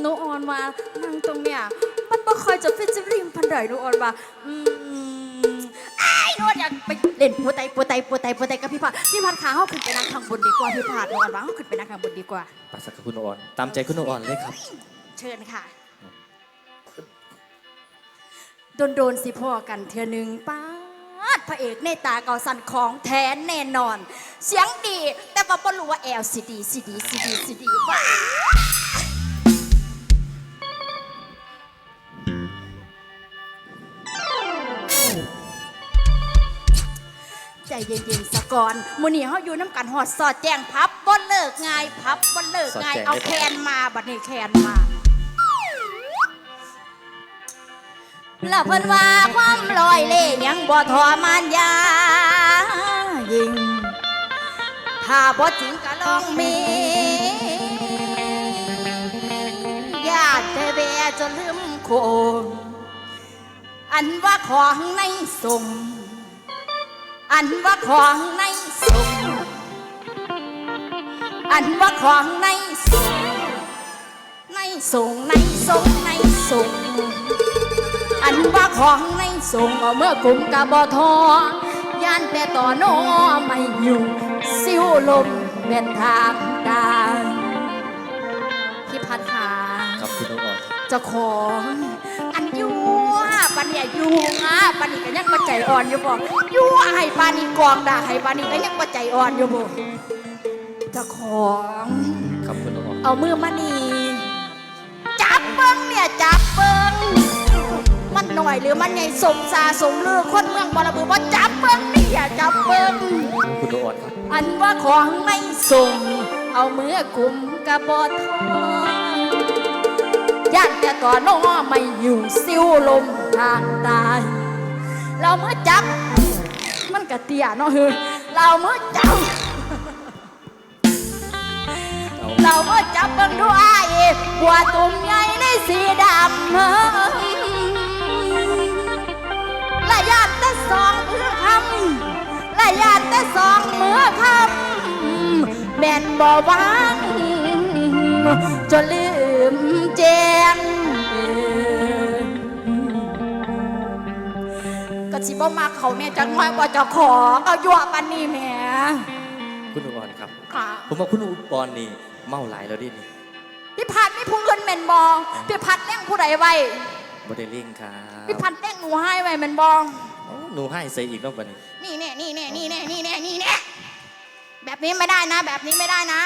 หนูอ่อนว่านั่งตรงเนี้ยมันบ่ค่อยจะฟิชเจอริงพันใดหนูอ่อนว่าอืมไอ้ายหนูอยากไปเล่นปูไตปูไตปูไตปูไตกับพี่พัดพี่พัดขาเฮาขึ้นไปนั่งข้างบนดีกว่าพี่พัดหนูอ่อนว่าเฮาขึ้นไปนั่งข้างบนดีกว่าปาสักกับคุณอ่อน ตามใจคุณอ่อนเลยครับ เชิญค่ะ โดนโดนๆสิพ่อกันเทือหนึ่งป้าดพระเอกในตาเกาสันของแท้แน่นอน เสียงดีแต่ ว่าบ่รู้ว่าแอลซีดีซีดีซีดีซีดีว่าใจเย็นๆสะก่อนมื้อนี้เฮาอยู่น้ำกันหอดสอดแจ้งพับบ่เลิกง่าย พับบ่เลิกง่ายสอดแจ้งเอาได้บ่แคนมาบัดนี้แคนมาแล้วเพิ่นว่าความลอยเล่ยังบ่ทอมานยายิง ถ้าบ่จริงก็ลองมีญาติแต่แวจนลืมโคงอันว่าของในสงอันว่าของในสงอันว่าของในสงในสงในสงในสงอันว่าของในส่งเอาเมื่อกลุ่มกะบอทอย่านแต่ต่อโนไม่อยู่ ซิวลมเป็นทางดานพี่พัดขาครับคุณอ่อนเจ้าของอันยัวปานเนี่ยยัวปานนี่ก็ยังมาใจอ่อนอยู่บ่ยัวให้ปานนี่กองด่าให้ปานนี่ก็ยังมาใจอ่อนอยู่บ่เจ้าของ ครับคุณอ่อนเอามือมานี่จับเบิ้งเนี่ยจับเบิ้งมันหน่อยหรือมันใหญ่สมซาสมลือคนเมืองบอระบือว่า อันว่าของไม่ส่ง เอามือกุมกระบอทองย่านแต่ต่อน้อไม่อยู่ซิวลมทางตาย เราเมื่อจับ มันกระเตียเนาะเฮ้ยเราเมื่อจับ เราเมื่อจับเบิ่งดูอ้ายบัวตุ่มใหญ่ในสีดำแล ละยานแต่สองมือคำแม่นบ่วางจนลืมแจ้งก็สิบ่มาเขาแม่จังน้อยบ่เจะขอเอายั่วปันนี่แหม่คุณอ่อนครับ ค่ะผมว่าคุณอ่อนนี่เมาหลายแล้วดินี่พี่พัดไม่พูดเงินแมนบอพี่พัดเล่งผู้ใดไว้ โมเด้เล่งครับพี่พัดเล่งหนูให้ไว้แมนบอโอ้หนูให้ใส่อีกรอบบัดนี้นี่แน่นี่แน่นี่แน่นี่แน่นี่แน่แบบนี้ไม่ได้นะ แบบนี้ไม่ได้นะ